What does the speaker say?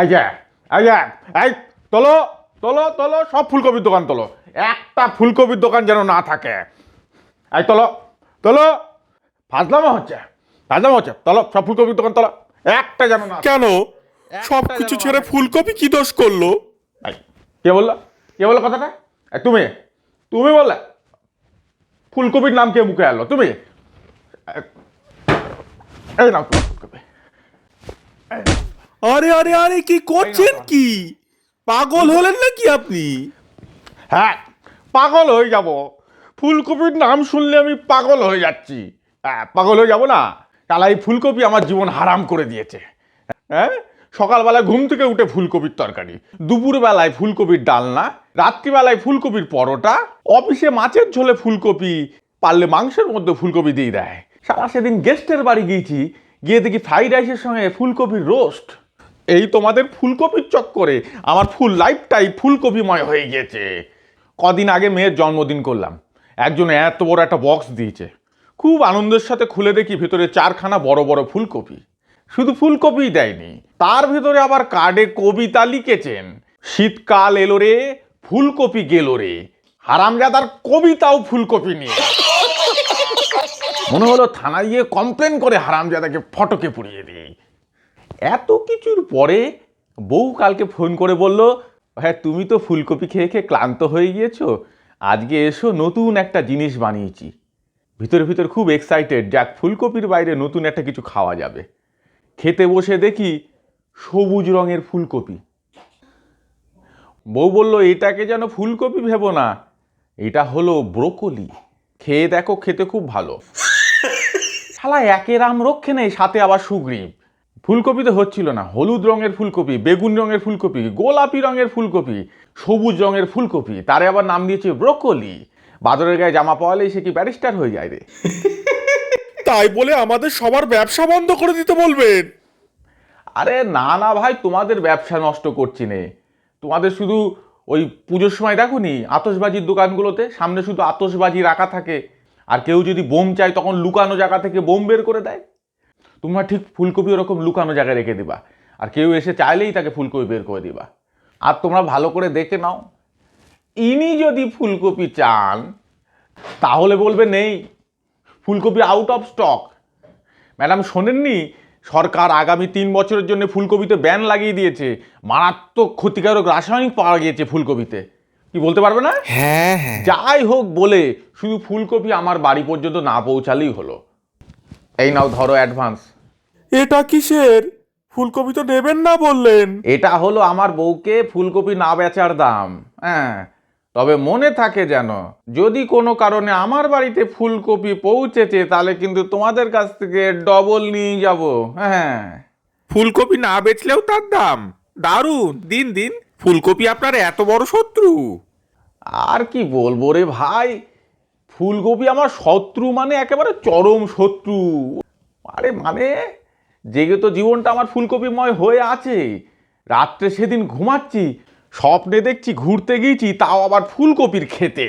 এই যে এই যে এই তোলো তোলো তোলো সব ফুলকপির দোকান তোলো। একটা ফুলকপির দোকান যেন না থাকে। এই তোলো তোলো ফাজলামো হচ্ছে ফাজলামো হচ্ছে। তোলো সব ফুলকপির দোকান তোলো একটা যেন না কেন? সব কিছু ছেড়ে ফুলকপি কি দোষ করল? কে বলল? কে বলল কথাটা? তুমি তুমি বললে। ফুলকপির নাম কে মুখে এলো তুমি? এই- নাও। ফুলকপি আরে আরে আরে কি করছেন কি? পাগল হলেন নাকি আপনি? হ্যাঁ পাগল হয়ে যাব। ফুলকপির নাম শুনলে আমি পাগল হয়ে যাচ্ছি। হ্যাঁ পাগল হয়ে যাব না? তাহলে এই ফুলকপি আমার জীবন হারাম করে দিয়েছে। হ্যাঁ সকালবেলায় ঘুম থেকে উঠে ফুলকপির তরকারি দুপুরবেলায় ফুলকপির ডালনা রাত্রিবেলায় ফুলকপির পরোটা অফিসে মাছের ঝোলে ফুলকপি পারলে মাংসের মধ্যে ফুলকপি দিয়ে দেয়। সারা সেদিন গেস্টের বাড়ি গিয়েছি গিয়ে দেখি ফ্রাইড রাইসের সঙ্গে ফুলকপির রোস্ট এই তোমাদের ফুলকপির চক্করে। আমার ফুল লাইফটাই ফুলকপিময় হয়ে গিয়েছে। কদিন আগে মেয়ের জন্মদিন করলাম। একজন এত বড় একটা বক্স দিয়েছে। খুব আনন্দের সাথে খুলে দেখি ভেতরে চারখানা বড় বড় ফুলকপি। শুধু ফুলকপিই দেয়নি, তার ভেতরে আবার কার্ডে কবিতা লিখেছেন, শীতকাল এলো রে, ফুলকপি গেল রে, হারামজাদার কবিতাও ফুলকপি নিয়ে। মনে হলো থানায় গিয়ে কমপ্লেন করে হারামজাদাকে ফটকে পুড়িয়ে দিই। এত কিছুর পরে বউ কালকে ফোন করে বলল হ্যাঁ তুমি তো ফুলকপি খেয়ে খেয়ে ক্লান্ত হয়ে গিয়েছো। আজকে এসো, নতুন একটা জিনিস বানিয়েছি। ভিতরে ভিতরে খুব এক্সাইটেড যাক, ফুলকপির বাইরে নতুন একটা কিছু খাওয়া যাবে। খেতে বসে দেখি সবুজ রঙের ফুলকপি। বউ বলল, এটাকে যেন ফুলকপি ভেবো না, এটা হলো ব্রোকলি। খেয়ে দেখো, খেতে খুব ভালো। শালা একের আম রক্ষে নেই, সাথে আবার সুগ্রীব। ফুলকপিতে হচ্ছিল না। হলুদ রঙের ফুলকপি বেগুন রঙের ফুলকপি গোলাপি রঙের ফুলকপি সবুজ রঙের ফুলকপি তারে আবার নাম দিয়েছে ব্রোকলি। বাদরের গায়ে জামা পাওয়ালেই সে কি ব্যারিস্টার হয়ে যায় রে? তাই বলে আমাদের সবার ব্যবসা বন্ধ করে দিতে বলবেন। আরে না না ভাই তোমাদের ব্যবসা নষ্ট করছি নে। তোমাদের শুধু ওই পুজোর সময় দেখো নি আতসবাজির দোকানগুলোতে সামনে শুধু আতসবাজি রাখা থাকে। আর কেউ যদি বোম চায় তখন লুকানো জায়গা থেকে বোম বের করে দেয়। তোমরা ঠিক ফুলকপি ওরকম লুকানো জায়গায় রেখে দিবা। আর কেউ এসে চাইলেই তাকে ফুলকপি বের করে দিবা। আর তোমরা ভালো করে দেখে নাও ইনি যদি ফুলকপি চান তাহলে বলবে নেই ফুলকপি আউট অফ স্টক ম্যাডাম শোনেননি? সরকার আগামী তিন বছরের জন্য ফুলকপিতে ব্যান লাগিয়ে দিয়েছে। মারাত্মক ক্ষতিকারক রাসায়নিক পাওয়া গিয়েছে ফুলকপিতে। কি বলতে পারবে না? হ্যাঁ হ্যাঁ। যাই হোক বলে শুধু ফুলকপি আমার বাড়ি পর্যন্ত না পৌঁছালেই হলো। এই নাও ধরো অ্যাডভান্স এটা কিসের? ফুলকপি তো নেবেন না বললেন। এটা হলো আমার বউকে ফুলকপি না বেচার দাম। হ্যাঁ তবে মনে থাকে যেন যদি কোনো কারণে আমার বাড়িতে ফুলকপি পৌঁছেছে তাহলে কিন্তু তোমাদের কাছ থেকে ডবল নিয়ে যাব। হ্যাঁ। ফুলকপি না বেচলেও তার দাম। দারুণ দিন দিন। ফুলকপি আপনার এত বড় শত্রু। আর কি বলব রে ভাই ফুলকপি আমার শত্রু মানে একেবারে চরম শত্রু। আরে মানে জেগে তো জীবনটা আমার ফুলকপিময় হয়ে আছে। রাত্রে সেদিন ঘুমাচ্ছি, স্বপ্নে দেখছি, ঘুরতে গিয়েছি, তাও আবার ফুলকপির খেতে